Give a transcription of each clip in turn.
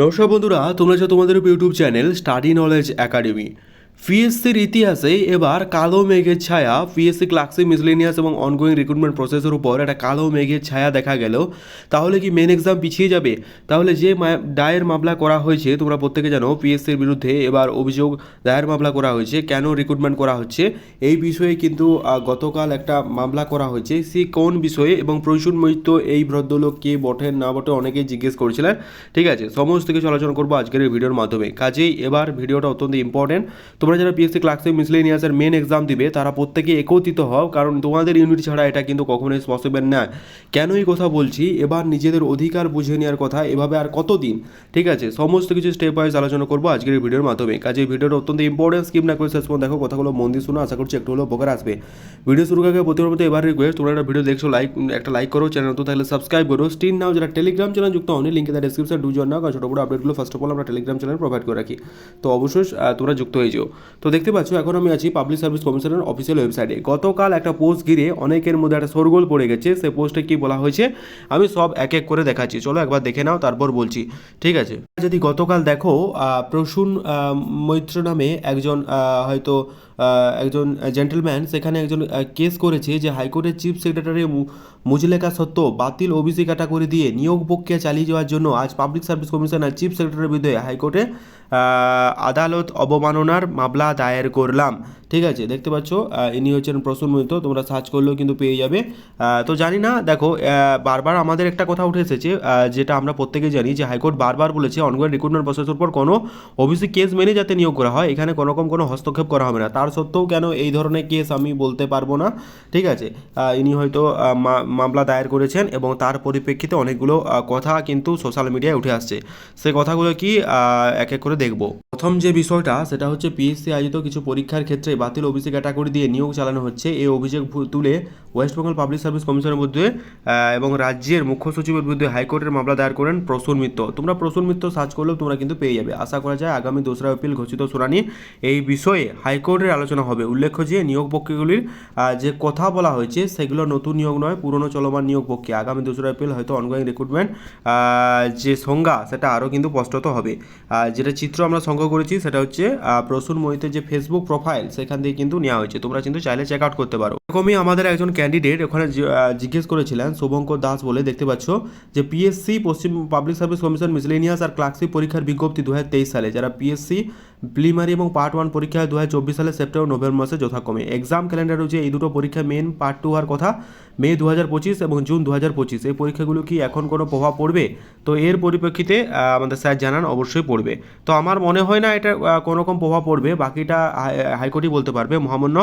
নমস্কার বন্ধুরা তোমরা যা তোমাদের YouTube channel study knowledge academy. পিএসসির ইতিহাসে এবার কালো মেঘের ছায়া। পিএসসি ক্লাসিক মিসলেনিয়াস এবং অনগোয়িং রিক্রুটমেন্ট প্রসেসের উপর একটা কালো মেঘের ছায়া দেখা গেল। তাহলে কি মেন এক্সাম পিছিয়ে যাবে? তাহলে যে দায়ের মামলা করা হয়েছে, তোমরা প্রত্যেকে জানো পিএসসির বিরুদ্ধে এবার অভিযোগ দায়ের মামলা করা হয়েছে। কেন রিক্রুটমেন্ট করা হচ্ছে? এই বিষয়ে কিন্তু গতকাল একটা মামলা করা হয়েছে। সে কোন বিষয়ে? এবং প্রসূন মৈত্য এই ভদ্রলোক কে বটেন না বটে অনেকেই জিজ্ঞেস করেছিলেন। ঠিক আছে, সমস্ত কিছু আলোচনা করব আজকের এই ভিডিওর মাধ্যমে। কাজেই এবার ভিডিওটা অত্যন্ত ইম্পর্টেন্ট তোমরা যারা পিএসসি ক্লাসিক মিসলেনিয়াসের মেন এক্সাম দিবে, তারা প্রত্যেকে একত্রিত হও, কারণ তোমাদের ইউনিট ছাড়া এটা কিন্তু কখনোই পসিবল না কেন এই কথা বলছি? এবার নিজেদের অধিকার বুঝে নেওয়ার কথা, এভাবে আর কতদিন? ঠিক আছে? সমস্ত কিছু স্টেপ ওয়াইজ আলোচনা করব আজকের এই ভিডিওর মাধ্যমে। কাজে ভিডিওটা অত্যন্ত ইম্পর্টেন্ট স্কিপ না করে শেষ পর্যন্ত দেখো, কথাগুলো মন দিয়ে শুনো, আশা করছি একটু হলেও উপকার আসবে। ভিডিও শুরু আগে প্রতিবার মতো এবার রিকোয়েস্ট তোমরা একটা ভিডিও দেখছ লাইক একটা লাইক করো চ্যানেল তো তাহলে সাবস্ক্রাইব করো। স্টিন নাও যারা টেলিগ্রাম চ্যানেল যুক্ত হয়নি লিঙ্কে তার ডিসক্রিপশন ডু জন না কারণ ছোটো বড় আপডেটগুলো ফার্স্ট অফ অল আমরা টেলিগ্রাম চ্যানেল প্রোভাইড করে রাখি। তো অবশ্যই তোমরা যুক্ত হয়ে যাও। তো দেখতে পাচ্ছ, এখন আমি আছি পাবলিক সার্ভিস কমিশনের অফিসিয়াল ওয়েবসাইটে গতকাল একটা পোস্ট ঘিরে অনেকের মধ্যে একটা সরগোল পড়ে গেছে সেই পোস্টে কি বলা হয়েছে, আমি সব এক এক করে দেখাচ্ছি। চলো একবার দেখে নাও, তারপর বলছি। ঠিক আছে? যদি গতকাল দেখো প্রসূন মৈত্র নামে একজন হয়তো একজন জেন্টেলম্যান সেখানে একজন কেস করেছে যে হাইকোর্টের চিফ সেক্রেটারি মুজলেখা সত্ত্বেও বাতিল ওবিসি ক্যাটাগরি দিয়ে নিয়োগ প্রক্রিয়া চালিয়ে যাওয়ার জন্য আজ পাবলিক সার্ভিস কমিশনার চিফ সেক্রেটারির বিরুদ্ধে হাইকোর্টে আদালত অবমাননার মামলা দায়ের করলাম। ঠিক আছে, দেখতে পাচ্ছ ইনি হচ্ছেন প্রসূন মৈত্র তোমরা সার্চ করলেও কিন্তু পেয়ে যাবে। তো জানি না, দেখো বারবার আমাদের একটা কথা উঠে এসেছে যেটা আমরা প্রত্যেকে জানি যে হাইকোর্ট বারবার বলেছে অনগোয়িং রিক্রুটমেন্ট প্রসেসের উপর কোনো ওবিসি কেস মেনে যাতে নিয়োগ করা হয়, এখানে কোনো রকম কোনো হস্তক্ষেপ করা হবে না। তার সত্ত্বেও কেন এই ধরনের কেস আমি বলতে পারব না। ঠিক আছে ইনি হয়তো মামলা দায়ের করেছেন এবং তার পরিপ্রেক্ষিতে অনেকগুলো কথা কিন্তু সোশ্যাল মিডিয়ায় উঠে আসছে। সে কথাগুলো কি এক এক করে দেখব। প্রথম যে বিষয়টা, সেটা হচ্ছে পিএসসি আয়োজিত কিছু পরীক্ষার ক্ষেত্রে বাতিল ওবিসি ক্যাটাগরি দিয়ে নিয়োগ চালানো হচ্ছে। এই অভিযোগ তুলে ওয়েস্ট বেঙ্গল পাবলিক সার্ভিস কমিশনের মধ্যে এবং রাজ্যের মুখ্য সচিবের বিরুদ্ধে হাইকোর্টের মামলা দায়ের করেন প্রসূন মিত্র। তোমরা প্রসূন মিত্র সার্চ করলেও তোমরা কিন্তু পেয়ে যাবে। আশা করা যায় আগামী দোসরা এপ্রিল ঘোষিত শুনানি এই বিষয়ে হাইকোর্টের আলোচনা হবে। উল্লেখ্য যে, নিয়োগ প্রক্রিয়াগুলির যে কথা বলা হয়েছে, সেগুলো নতুন নিয়োগ নয়, পুরনো চলমান নিয়োগ প্রক্রিয়া। আগামী দোসরা এপ্রিল হয়তো অনগোয়িং রিক্রুটমেন্ট যে সংজ্ঞা, সেটা আরও কিন্তু স্পষ্টত হবে। যেটা চিত্র আমরা সংগ্রহ করেছি, সেটা হচ্ছে প্রসূন মহিতের যে ফেসবুক প্রোফাইল সেখান থেকে কিন্তু নেওয়া হয়েছে। তোমরা কিন্তু চাইলে চেক আউট করতে পারো। এরকমই আমাদের একজন ক্যান্ডিডেট ওখানে জিজ্ঞেস করেছিলেন, শুভঙ্কর দাস বলে, দেখতে পাচ্ছ যে পিএসসি পশ্চিম পাবলিক সার্ভিস কমিশন মিসলেনিয়াস আর ক্লার্কশিপ পরীক্ষার বিজ্ঞপ্তি দু হাজার তেইশ সালে, যারা পিএসসি প্রিলিমারি এবং পার্ট ওয়ান পরীক্ষা দু হাজার চব্বিশ সালে সেপ্টেম্বর নভেম্বর মাসে যথাক্রমে। এক্সাম ক্যালেন্ডার হচ্ছে এই দুটো পরীক্ষা মেন পার্ট টু হওয়ার কথা মে দু হাজার পঁচিশ এবং জুন দু হাজার পঁচিশ। এই পরীক্ষাগুলো কি এখন কোনো প্রভাব পড়বে? তো এর পরিপ্রেক্ষিতে আমাদের স্যার জানান অবশ্যই পড়বে। তো আমার মনে হয় না এটা আহ, কোনো রকম প্রভাব পড়বে। বাকিটা হাইকোর্টই বলতে পারবে। মহামান্য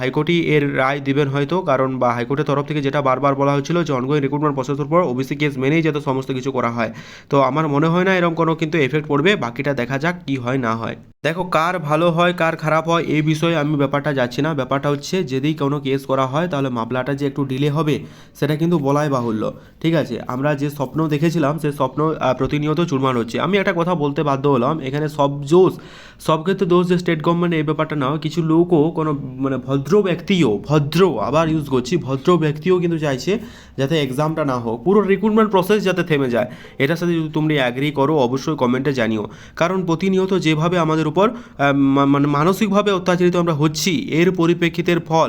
হাইকোর্টই এর রায় দিবেন হয়তো কারণ বা হাইকোর্টের তরফ থেকে যেটা বারবার বলা হয়েছিল যে অনগোয়িং রিক্রুটমেন্ট প্রসেসের পর ওবিসি কেস মেনেই যাতে সমস্ত কিছু করা হয়। তো আমার মনে হয় না এরকম কোনো কিন্তু এফেক্ট পড়বে। বাকিটা দেখা যাক কি হয় না হয়। দেখো, কার ভালো হয়, কার খারাপ হয় এই বিষয়ে আমি ব্যাপারটা যাচ্ছি না। ব্যাপারটা হচ্ছে, যদি কোনো কেস করা হয়, তাহলে মামলাটা যে একটু ডিলে হবে, সেটা কিন্তু বলাই বাহুল্য। ঠিক আছে? আমরা যে স্বপ্ন দেখেছিলাম, সে স্বপ্ন প্রতিনিয়ত চুরমান হচ্ছে। আমি একটা কথা বলতে বাধ্য হলাম, এখানে সব দোষ সব ক্ষেত্রে দোষ যে স্টেট গভর্নমেন্ট এই ব্যাপারটা না কিছু লোকও কোনো মানে ভদ্র ব্যক্তিও, ভদ্র, আবার ইউজ করছি, ভদ্র ব্যক্তিও কিন্তু চাইছে যাতে এক্সামটা না হোক। পুরো রিক্রুটমেন্ট প্রসেস যাতে থেমে যায়। এটার সাথে যদি তুমি অ্যাগ্রি করো, অবশ্যই কমেন্টে জানিও। কারণ প্রতিনিয়ত যেভাবে আমাদের উপর মানে মানসিকভাবে অত্যাচারিত আমরা হচ্ছি, এর পরিপ্রেক্ষিতের ফল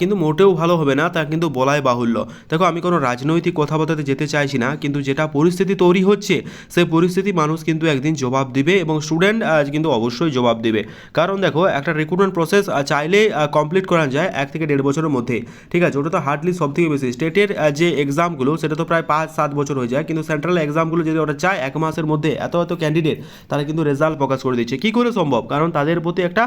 কিন্তু মোটেও ভালো হবে না, তা কিন্তু বলাই বাহুল্য। দেখো, আমি কোনো রাজনৈতিক কথাবার্তাতে যেতে চাইছি না, কিন্তু যেটা পরিস্থিতি তৈরি হচ্ছে, সেই পরিস্থিতি মানুষ কিন্তু একদিন জবাব দিবে এবং স্টুডেন্ট কিন্তু অবশ্যই জবাব দেবে। কারণ দেখো, একটা রিক্রুটমেন্ট প্রসেস চাইলে কমপ্লিট করা যায় এক থেকে দেড় বছরের মধ্যে। ঠিক আছে, ওটা তো হার্ডলি সব থেকে বেশি স্টেটের যে এক্সামগুলো সেটা তো প্রায় পাঁচ সাত বছর হয়ে যায়। কিন্তু সেন্ট্রাল এক্সামগুলো যদি ওরা চায় এক মাসের মধ্যে, এত এত ক্যান্ডিডেট তারা কিন্তু রেজাল্ট প্রকাশ করে দিচ্ছে। কী করে সম্ভব? কারণ তাদের প্রতি একটা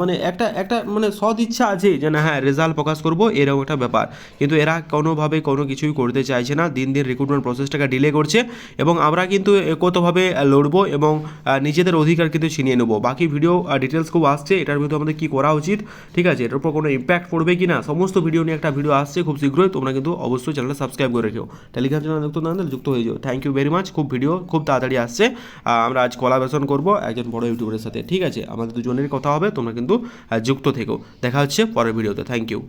মানে একটা একটা মানে সদ ইচ্ছা আছে যে, না হ্যাঁ রেজাল্ট প্রকাশ করব, এরকম একটা ব্যাপার। কিন্তু এরা কোনোভাবে কোনো কিছুই করতে চাইছে না। দিন দিন রিক্রুটমেন্ট প্রসেসটাকে ডিলে করছে এবং আমরা কিন্তু একতভাবে লড়বো এবং নিজেদের অধিকার কিন্তু ছিনিয়ে নেব। বাকি ভিডিও ডিটেলস খুব আসছে, এটার ভিতরে আমাদের কী করা উচিত, ঠিক আছে? এটার উপর কোনো ইম্প্যাক্ট পড়বে কি না? সমস্ত ভিডিও নিয়ে একটা ভিডিও আসছে খুব শীঘ্রই, তোমরা কিন্তু অবশ্যই চ্যানেলটা সাবস্ক্রাইব করে রেখো টেলিগ্রাম চ্যানেল যুক্ত না যুক্ত হয়ে যাও। থ্যাংক ইউ ভেরি মাচ খুব ভিডিও খুব তাড়াতাড়ি আসছে। আমরা আজ কলাবেশন করব একজন বড় ইউটিউবের সাথে, ঠিক আছে? আমাদের দুজনের কথা হবে, তোমরা কিন্তু যুক্ত থেকো। দেখা হচ্ছে পরের ভিডিওতে থ্যাংক ইউ